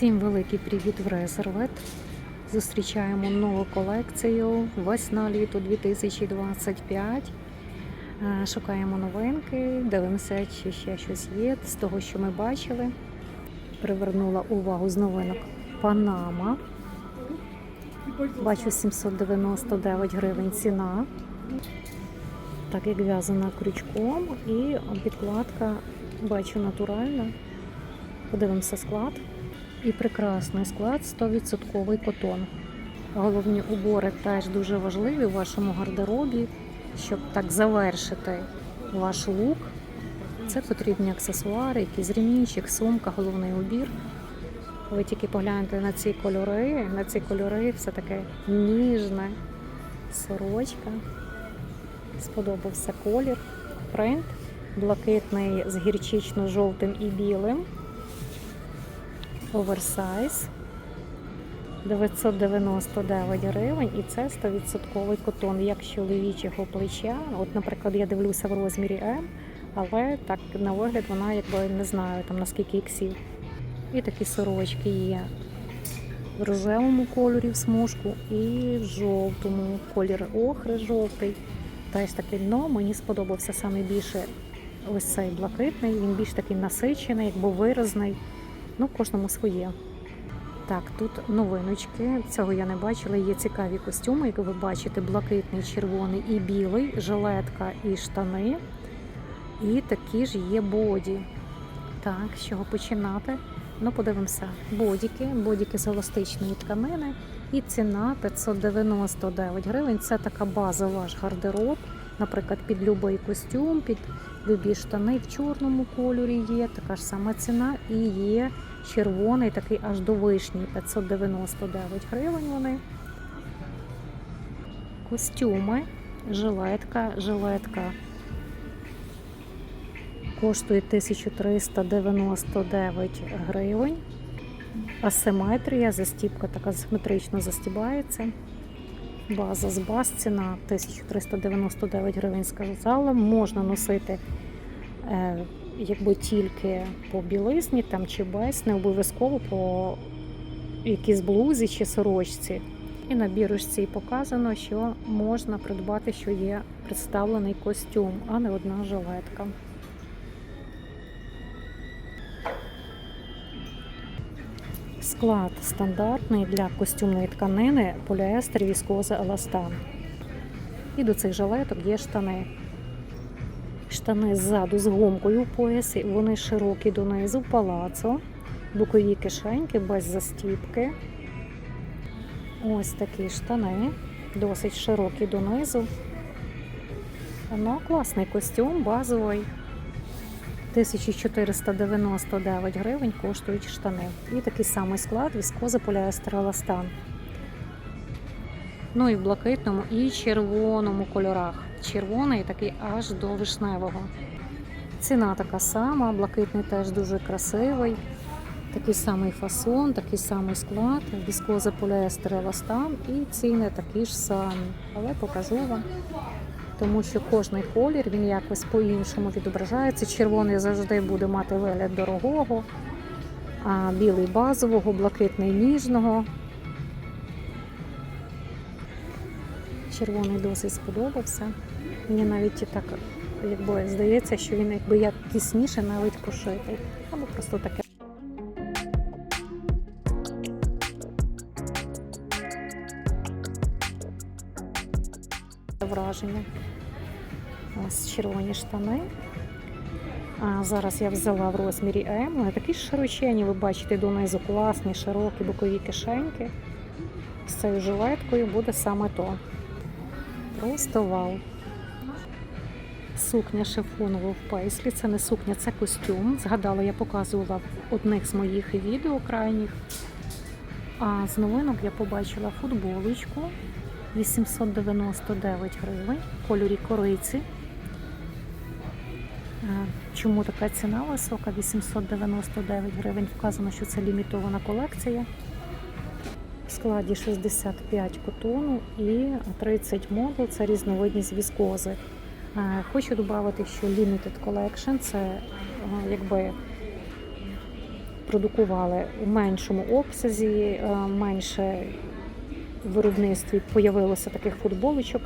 Всім великий привіт в Резервет. Зустрічаємо нову колекцію весна літо 2025. Е, Шукаємо новинки, дивимося, чи ще щось є з того, що ми бачили. Привернула увагу з новинок Панама. Бачу 799 гривень ціна. Так як в'язана крючком і підкладка бачу натуральна. Подивимося склад. І прекрасний склад 100% котон. Головні убори теж дуже важливі у вашому гардеробі, щоб так завершити ваш лук. Це потрібні аксесуари, якийсь ремінчик, сумка, головний убір. Ви тільки погляньте на ці кольори, на ці кольори все таке ніжне, сорочка. Сподобався колір, принт, блакитний з гірчично-жовтим і білим оверсайз 999 гривень, і це 100% котон, як чоловічого плеча. От, наприклад, я дивлюся в розмірі М, але так на вигляд вона якби не знаю там наскільки іксів. І такі сорочки є в рожевому кольорі в смужку і в жовтому колір охри жовтий. Теж таке дно. Мені сподобався саме більше ось цей блакитний, він більш такий насичений, якби виразний. Ну, кожному своє. Так, тут новиночки. Цього я не бачила. Є цікаві костюми, як ви бачите, блакитний, червоний і білий, жилетка і штани. І такі ж є боді. Так, з чого починати? Ну, подивимося. Бодіки, бодіки з еластичної тканини. І ціна 599 гривень. Це така база ваш гардероб. Наприклад, під будь-який костюм, під любі штани в чорному кольорі є, така ж сама ціна. І є червоний, такий аж до вишні, 599 гривень вони. Костюми, жилетка, жилетка коштує 1399 гривень. Асиметрія, застіпка така симетрично застібається. База з баз ціна 1399 гривень сказала. Можна носити е, якби тільки по білизні там, чи без, не обов'язково по якійсь блузі чи сорочці. І на бірочці показано, що можна придбати, що є представлений костюм, а не одна жилетка. Склад стандартний для костюмної тканини поліестер, віскоза, еластан. І до цих жилеток є штани. Штани ззаду з гомкою поясі, вони широкі донизу, палацо, бокові кишеньки без застіпки. Ось такі штани, досить широкі донизу. Ну, класний костюм, базовий. 1499 гривень коштують штани. І такий самий склад віскоза поліестер еластан. Ну і в блакитному і червоному кольорах. Червоний такий аж до вишневого. Ціна така сама, блакитний теж дуже красивий. Такий самий фасон, такий самий склад, віскоза поліестер еластан і ціни такі ж самі. Але покажу вам тому що кожний колір він якось по-іншому відображається. Червоний завжди буде мати вигляд дорогого, а білий базового, блакитний ніжного. Червоний досить сподобався. Мені навіть і так якби здається, що він якби як тісніше навіть пошитий. Або просто таке. Враження. Ось червоні штани. А зараз я взяла в розмірі М. Такі широчені, ви бачите, донизу класні, широкі бокові кишеньки. З цією жилеткою буде саме то. Просто вау. Сукня шифонова в пейслі. Це не сукня, це костюм. Згадала, я показувала в одних з моїх відео крайніх. А з новинок я побачила футболочку 899 гривень в кольорі кориці. Е, Чому така ціна висока? 899 гривень. Вказано, що це лімітована колекція. В складі 65 котону і 30 модул це різновидність віскози. Е, Хочу додати, що Limited Collection це е, якби продукували у меншому обсязі, е, менше виробництві появилося таких футболочок.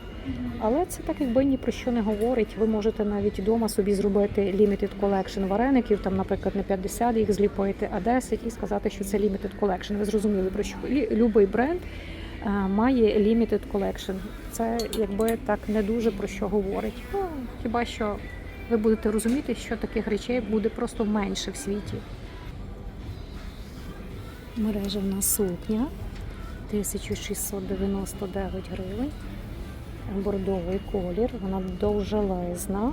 Але це так якби ні про що не говорить. Ви можете навіть вдома собі зробити limited collection вареників, там, наприклад, не 50 їх зліпити, а 10 і сказати, що це limited collection. Ви зрозуміли про що любий бренд е, має limited collection. Це якби так не дуже про що говорить. Ну, хіба що ви будете розуміти, що таких речей буде просто менше в світі. Мережа в нас сукня 1699 гривень. Бордовий колір, вона довжелезна,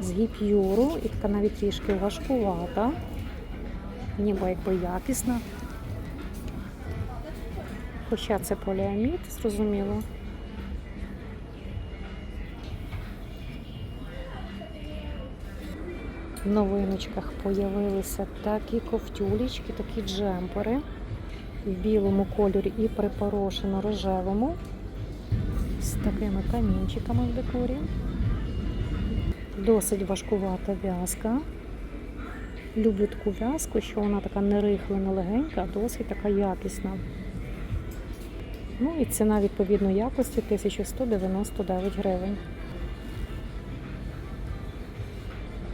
з гіп'юру і така навіть трішки важкувата, ніби якби якісна. Хоча це поліамід, зрозуміло. В новиночках появилися такі ковтюлечки, такі джемпери в білому кольорі і припорошено рожевому з такими камінчиками в декорі. Досить важкувата в'язка. Люблю таку в'язку, що вона така не рихла, легенька, а досить така якісна. Ну і ціна відповідно якості 1199 гривень.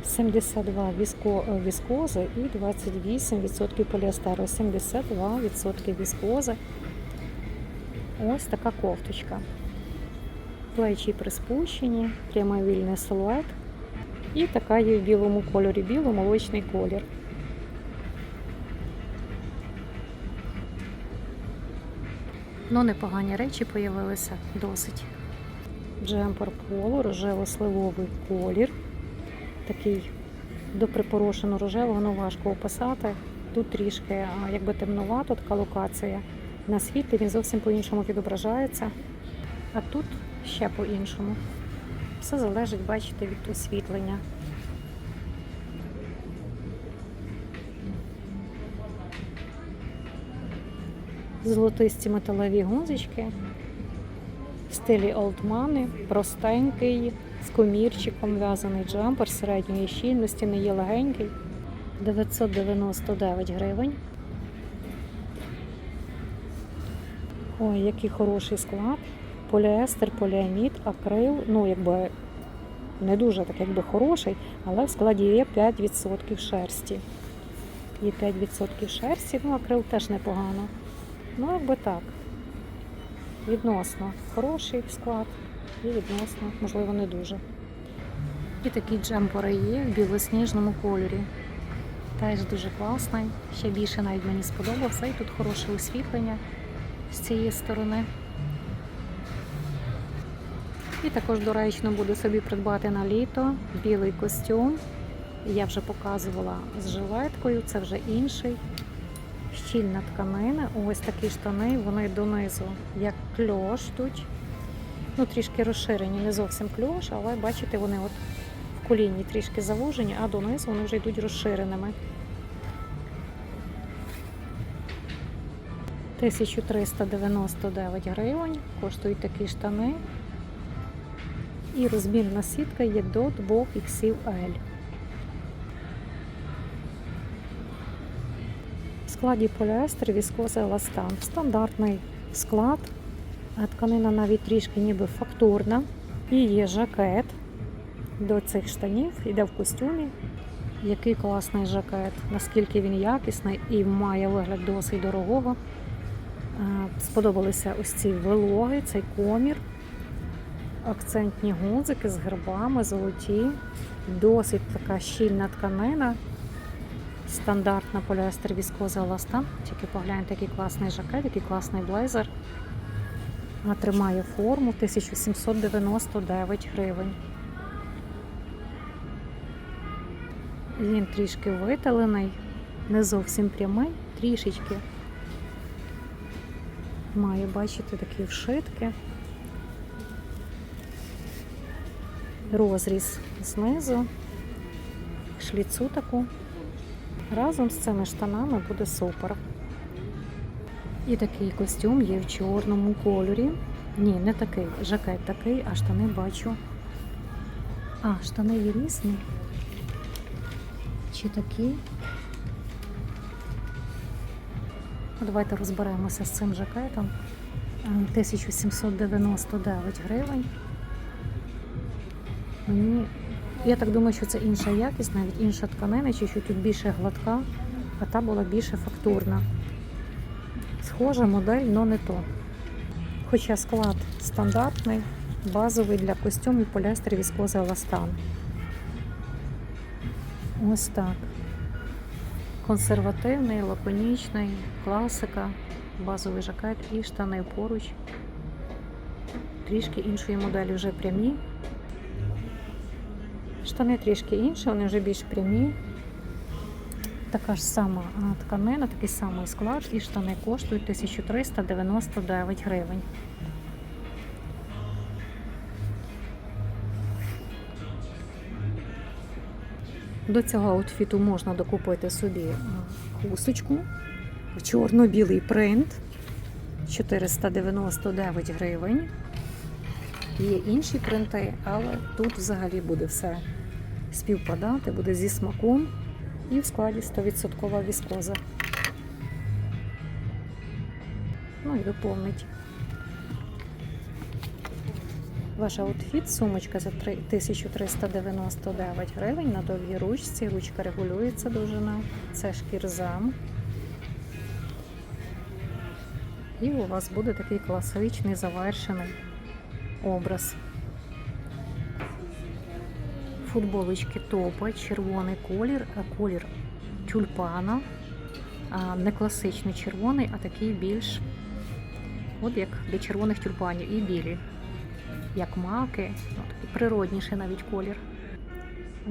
72 віско, е, віскози і 28% поліестеру. 72% віскози. Ось така кофточка. Плечі приспущені, прямовільний силует. І така є в білому кольорі, біло-молочний колір. Ну, непогані речі появилися досить. Джемпер поло, рожево-сливовий колір. Такий до припорошено рожевого, ну важко описати. Тут трішки якби темнувато така локація. На світлі він зовсім по-іншому відображається. А тут ще по-іншому. Все залежить, бачите, від освітлення. Золотисті металеві гузички в стилі Money, простенький, з комірчиком в'язаний джемпер середньої щільності, не є легенький. 999 гривень. Ой, який хороший склад. Поліестер, поліамід, акрил. Ну, якби не дуже так якби хороший, але в складі є 5% шерсті. Є 5% шерсті, ну акрил теж непогано. Ну, якби так. Відносно хороший склад і відносно, можливо, не дуже. І такі джемпери є в білосніжному кольорі. Теж дуже класний. Ще більше навіть мені сподобався. І тут хороше освітлення з цієї сторони. І також доречно буде собі придбати на літо білий костюм. Я вже показувала з жилеткою, це вже інший. Щільна тканина. Ось такі штани, вони донизу, як кльош тут. Ну, трішки розширені, не зовсім кльош, але бачите, вони от в коліні трішки завужені, а донизу вони вже йдуть розширеними. 1399 гривень коштують такі штани. І розмірна сітка є до 2 XL. В складі поліестер, віскоза, еластан. Стандартний склад. Тканина навіть трішки ніби фактурна. І є жакет до цих штанів, іде в костюмі. Який класний жакет, наскільки він якісний і має вигляд досить дорогого. Е, Сподобалися ось ці вилоги, цей комір, акцентні гудзики з гербами, золоті, досить така щільна тканина. Стандартна поліестер віскоза еластан. Тільки погляньте, який класний жакет, який класний блейзер. Тримає форму 1799 гривень. Він трішки виталений, не зовсім прямий, трішечки. Має, бачите, такі вшитки. Розріз знизу, шліцу таку. Разом з цими штанами буде супер. І такий костюм є в чорному кольорі. Ні, не такий. Жакет такий, а штани бачу. А, штани є різні. Чи такі? Давайте розберемося з цим жакетом. Е, 1799 гривень. Мені, я так думаю, що це інша якість, навіть інша тканина, чи що тут більше гладка, а та була більше фактурна. Схожа модель, але не то. Хоча склад стандартний, базовий для костюмів поліестер віскоза еластан. Ось так. Консервативний, лаконічний, класика, базовий жакет і штани поруч. Трішки іншої моделі вже прямі. Штани трішки інші, вони вже більш прямі. Така ж сама тканина, такий самий склад, і штани коштують 1399 гривень. До цього аутфіту можна докупити собі хусточку, чорно-білий принт 499 гривень. Є інші принти, але тут взагалі буде все співпадати, буде зі смаком і в складі 100% віскоза. Ну і доповнить. Ваш аутфіт, сумочка за 1399 гривень на довгій ручці. Ручка регулюється довжина. Це шкірзам. І у вас буде такий класичний завершений образ. Футболочки топа, червоний колір, колір тюльпана. Не класичний червоний, а такий більш, от як для червоних тюльпанів, і білі, як маки, ну, такий природніший навіть колір.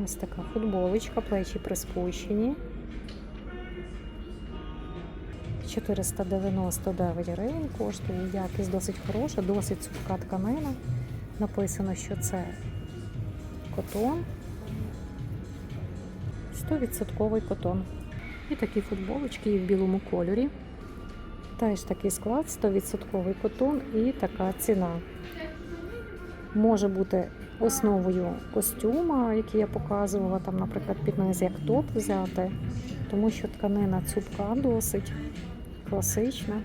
Ось така футболочка, плечі приспущені. 499 гривень коштує. Якість досить хороша, досить цупка тканина. Написано, що це котон. 100% котон. І такі футболочки є в білому кольорі. Теж такий склад, 100% котон і така ціна. Може бути основою костюма, який я показувала, там, наприклад, під низ як топ взяти, тому що тканина цупка досить класична.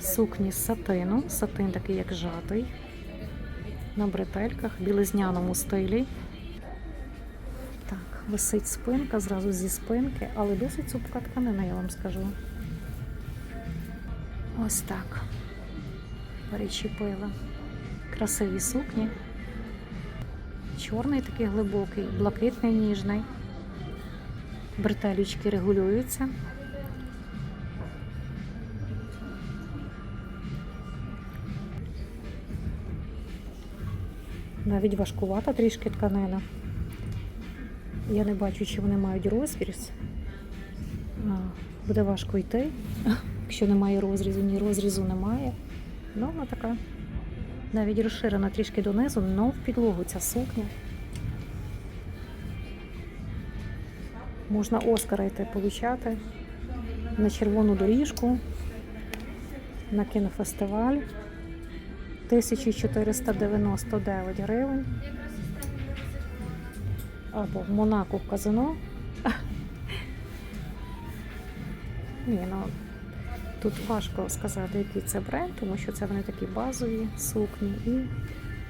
Сукні з сатину, сатин такий як жатий, на бретельках, білизняному стилі. Висить спинка зразу зі спинки, але досить цупка тканина, я вам скажу. Ось так. Перечепила. Красиві сукні. Чорний такий глибокий, блакитний ніжний. Бретелючки регулюються. Навіть важкувата трішки тканина. Я не бачу, чи вони мають розріз. Буде важко йти, якщо немає розрізу, ні розрізу немає. Ну, вона така навіть розширена трішки донизу, але в підлогу ця сукня. Можна Оскара йти получати на червону доріжку, на кінофестиваль. 1499 гривень. Або в Монако в казино. Ні, ну тут важко сказати, який це бренд, тому що це вони такі базові сукні і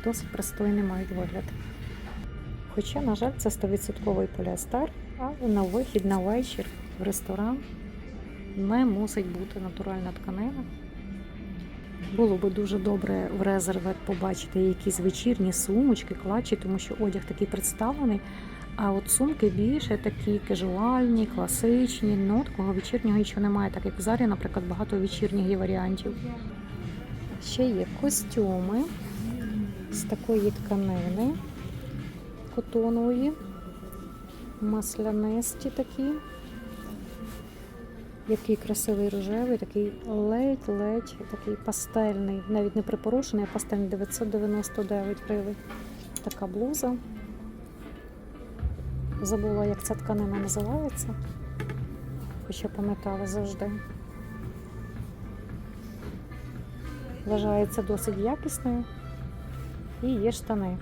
досить пристойний мають вигляд. Хоча, на жаль, це 100% поліестер, але на вихід на вечір в ресторан не мусить бути натуральна тканина. Було би дуже добре в резервет побачити якісь вечірні сумочки, клатчі, тому що одяг такий представлений. А от сумки більше такі кажуальні, класичні. Ну, такого вечірнього нічого немає, так як в зарі, наприклад, багато вечірніх є варіантів. Ще є костюми з такої тканини котонової, маслянисті такі. Який красивий рожевий, такий ледь-ледь, такий пастельний, навіть не припорошений, а пастельний 999 гривень. Така блуза. Забула, як ця тканина називається, хоча пам'ятала завжди. Вважається досить якісною. І є штани,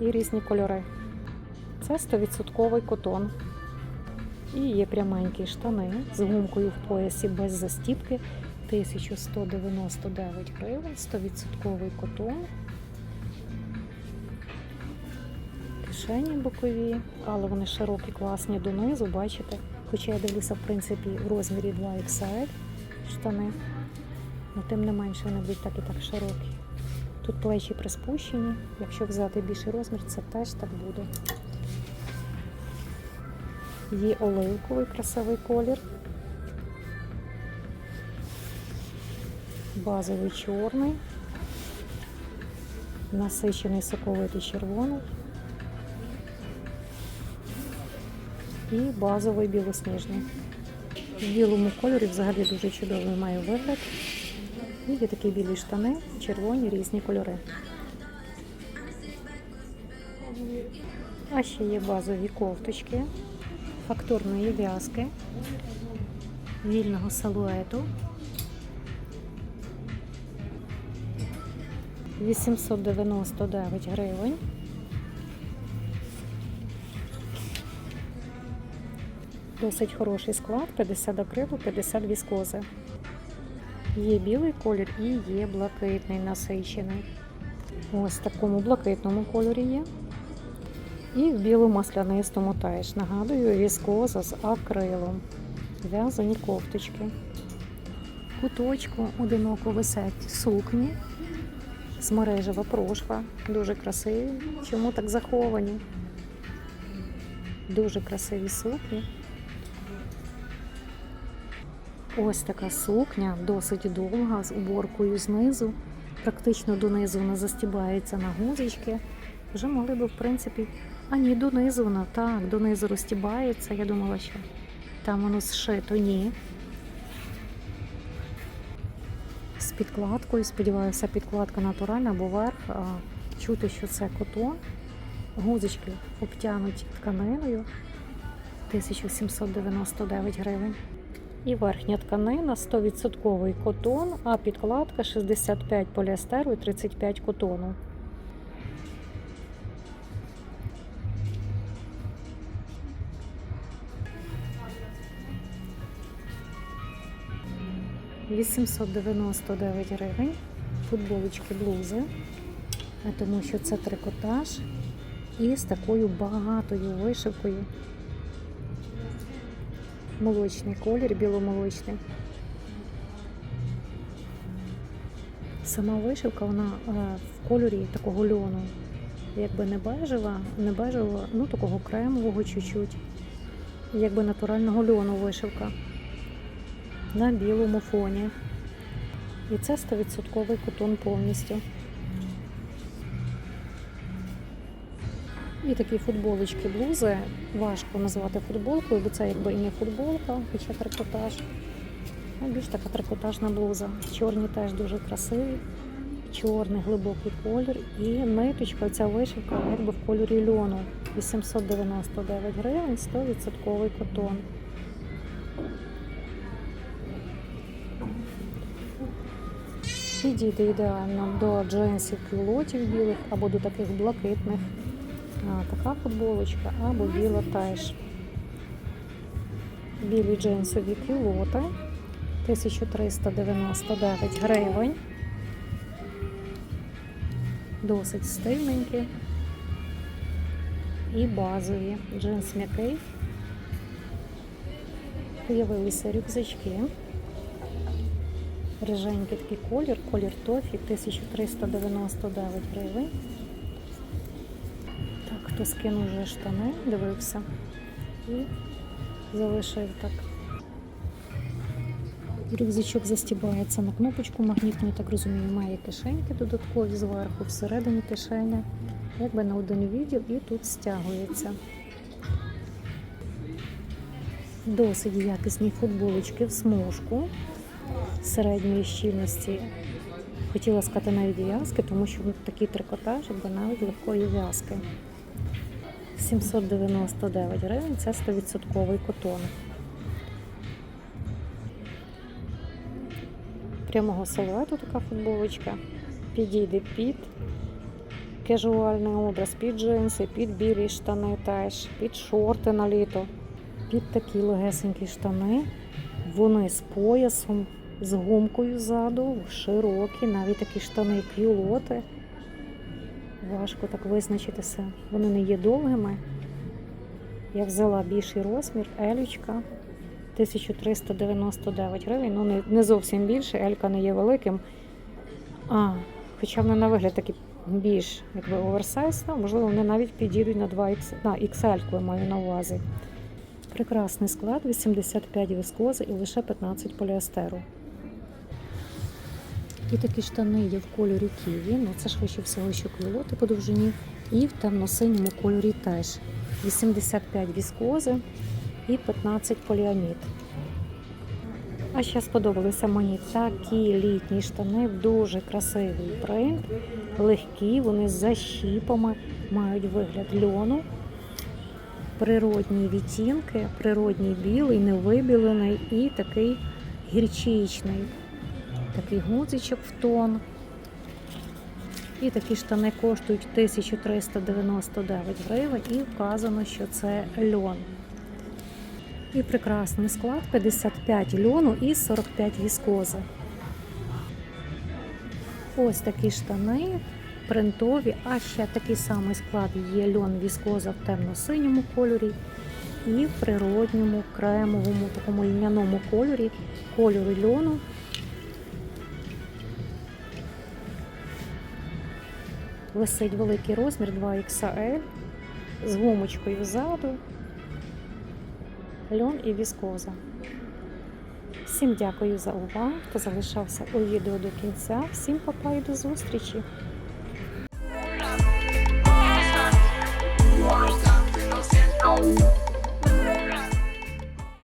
і різні кольори. Це 100% котон. І є пряменькі штани з гумкою в поясі без застіпки. 1199 гривень, 100% котон. Кишені бокові, але вони широкі, класні донизу, бачите? Хоча я дивлюся, в принципі, в розмірі 2XL штани. Але тим не менше вони будуть так і так широкі. Тут плечі приспущені. Якщо взяти більший розмір, це теж так буде. Є оливковий красивий колір. Базовий чорний, насичений соковитий червоний і базовий білосніжний. В білому кольорі взагалі дуже чудовий має вигляд. І є такі білі штани, червоні різні кольори. А ще є базові кофточки, фактурної в'язки, вільного силуету. 899 гривень. Досить хороший склад, 50 акрилу, 50 віскози. Є білий колір і є блакитний насичений. Ось в такому блакитному кольорі є. І в біло-маслянистому теж. Нагадую, віскоза з акрилом. В'язані кофточки. Куточку одиноко висять сукні з мережева прошва. Дуже красиві. Чому так заховані? Дуже красиві сукні. Ось така сукня, досить довга, з уборкою знизу. Практично донизу вона застібається на гузочки. Вже могли би, в принципі, а ні, донизу вона так, донизу розтібається. Я думала, що там воно зшито, ні. З підкладкою, сподіваюся, підкладка натуральна, бо верх чути, що це котон. Гузочки обтянуті тканиною 1799 гривень. І верхня тканина 100% котон, а підкладка 65 поліестеру і 35 котону. «899 гривень. Футболочки блузи, тому що це трикотаж. І з такою багатою вишивкою. Молочний колір, біломолочний. Сама вишивка, вона е, в кольорі такого льону, якби не бежева, не бежевого, ну такого кремового чуть-чуть, якби натурального льону вишивка на білому фоні. І це 100% котон повністю. І такі футболочки, блузи важко назвати футболкою, бо це якби і не футболка, хоча трикотаж. А більш така трикотажна блуза. Чорні теж дуже красиві. Чорний глибокий колір. І ниточка, ця вишивка якби в кольорі льону. 899 гривень, 100% котон. Підійде ідеально до джинсів кюлотів білих або до таких блакитних. Така футболочка або біла теж. Білі джинсові кюлоти 1399 гривень. Досить стильненькі. І базові. Джинс м'який. Появилися рюкзачки. Риженький такий колір, колір тофі 1399 гривень. Так, хто скинув вже штани, дивився і залишив так. Рюкзачок застібається на кнопочку магнітну, я так розумію, має кишеньки додаткові зверху, всередині кишеня, якби на один відділ і тут стягується. Досить якісні футболочки в смужку середньої щільності. Хотіла сказати навіть в'язки, тому що такий трикотаж, якби навіть легкої в'язки. 799 гривень це 100% котон. Прямого силуету така футболочка. Підійде під кежуальний образ, під джинси, під білі штани теж, під шорти на літо. під такі легесенькі штани. Вони з поясом, з гумкою ззаду, широкі, навіть такі штани кюлоти. Важко так визначитися. Вони не є довгими. Я взяла більший розмір, елючка 1399 гривень. Ну, не, не зовсім більше, елька не є великим. А, хоча вони на вигляд такі більш якби оверсайз, ну, можливо, вони навіть підійдуть на 2 X, на XL, я маю на увазі. Прекрасний склад, 85 віскози і лише 15 поліестеру. І такі штани є в кольорі ківі, ну це швидше всього, що квілоти по довжині, і в темно-синьому кольорі теж. 85 віскози і 15 поліамід. А ще сподобалися мені такі літні штани, дуже красивий принт, легкі, вони з защіпами, мають вигляд льону, природні відтінки, природній білий, невибілений і такий гірчичний. Такий гудзичок в тон. І такі штани коштують 1399 гривень і вказано, що це льон. І прекрасний склад 55 льону і 45 віскози. Ось такі штани принтові, а ще такий самий склад є льон віскоза в темно-синьому кольорі і в природньому кремовому такому льняному кольорі кольору льону. Висить великий розмір 2XL з гумочкою ззаду, льон і віскоза. Всім дякую за увагу, хто залишався у відео до кінця. Всім папа і до зустрічі!